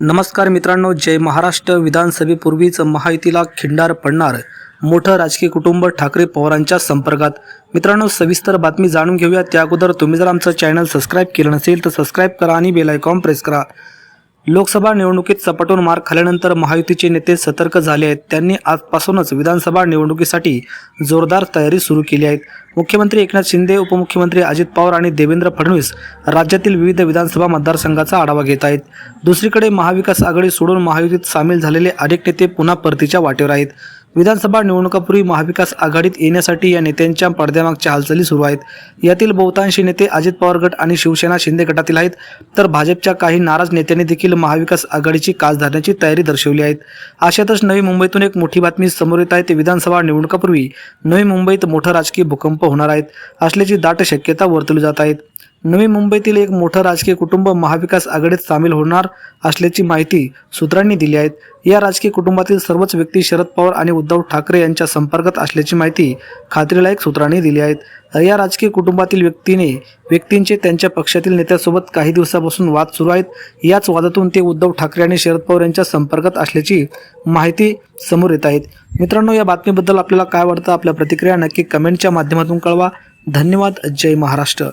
नमस्कार मित्रांनो जय महाराष्ट्र. विधानसभेपूर्वीच महायुतीला खिंडार पडणार मोठं राजकीय कुटुंब ठाकरे पवारांच्या संपर्कात. मित्रांनो सविस्तर बातमी जाणून घेऊया. त्या अगोदर तुम्ही जर आमचं चॅनल सबस्क्राईब केलं नसेल तर सबस्क्राईब करा आणि बेल आयकॉन प्रेस करा. लोकसभा निवडणुकीत सपाटून मार खाल्यानंतर महायुतीचे नेते सतर्क झाले आहेत. त्यांनी आजपासूनच विधानसभा निवडणुकीसाठी जोरदार तयारी सुरू केली आहे. मुख्यमंत्री एकनाथ शिंदे उपमुख्यमंत्री अजित पवार आणि देवेंद्र फडणवीस राज्यातील विविध विधानसभा मतदारसंघाचा आढावा घेत आहेत. दुसरीकडे महाविकास आघाडी सोडून महायुतीत सामील झालेले अनेक नेते पुन्हा परतीच्या वाटेवर आहेत. विधानसभा निवडणुकापूर्वी महाविकास आघाडीत येण्यासाठी या नेत्यांच्या पडद्यामागच्या हालचाली सुरू आहेत. यातील बहुतांशी नेते अजित पवार गट आणि शिवसेना शिंदे गटातील आहेत. तर भाजपच्या काही नाराज नेत्यांनी देखील महाविकास आघाडीची कास धरण्याची तयारी दर्शवली आहे. अशातच नवी मुंबईतून एक मोठी बातमी समोर येत आहे. ते विधानसभा निवडणुकापूर्वी नवी मुंबईत मोठा राजकीय भूकंप होणार आहेत. असल्याची दाट शक्यता वर्तवली जात आहेत नवी मुंबईतील एक मोठं राजकीय कुटुंब महाविकास आघाडीत सामील होणार असल्याची माहिती सूत्रांनी दिली आहे. या राजकीय कुटुंबातील सर्वच व्यक्ती शरद पवार आणि उद्धव ठाकरे यांच्या संपर्कात असल्याची माहिती खात्रीलायक सूत्रांनी दिली आहेत या राजकीय कुटुंबातील व्यक्तीने व्यक्तींचे त्यांच्या पक्षातील नेत्यासोबत काही दिवसापासून वाद सुरू आहेत. याच वादातून ते उद्धव ठाकरे आणि शरद पवार यांच्या संपर्कात असल्याची माहिती समोर येत आहेत मित्रांनो या बातमीबद्दल आपल्याला काय वाटतं? आपल्या प्रतिक्रिया नक्की कमेंटच्या माध्यमातून कळवा. धन्यवाद. जय महाराष्ट्र.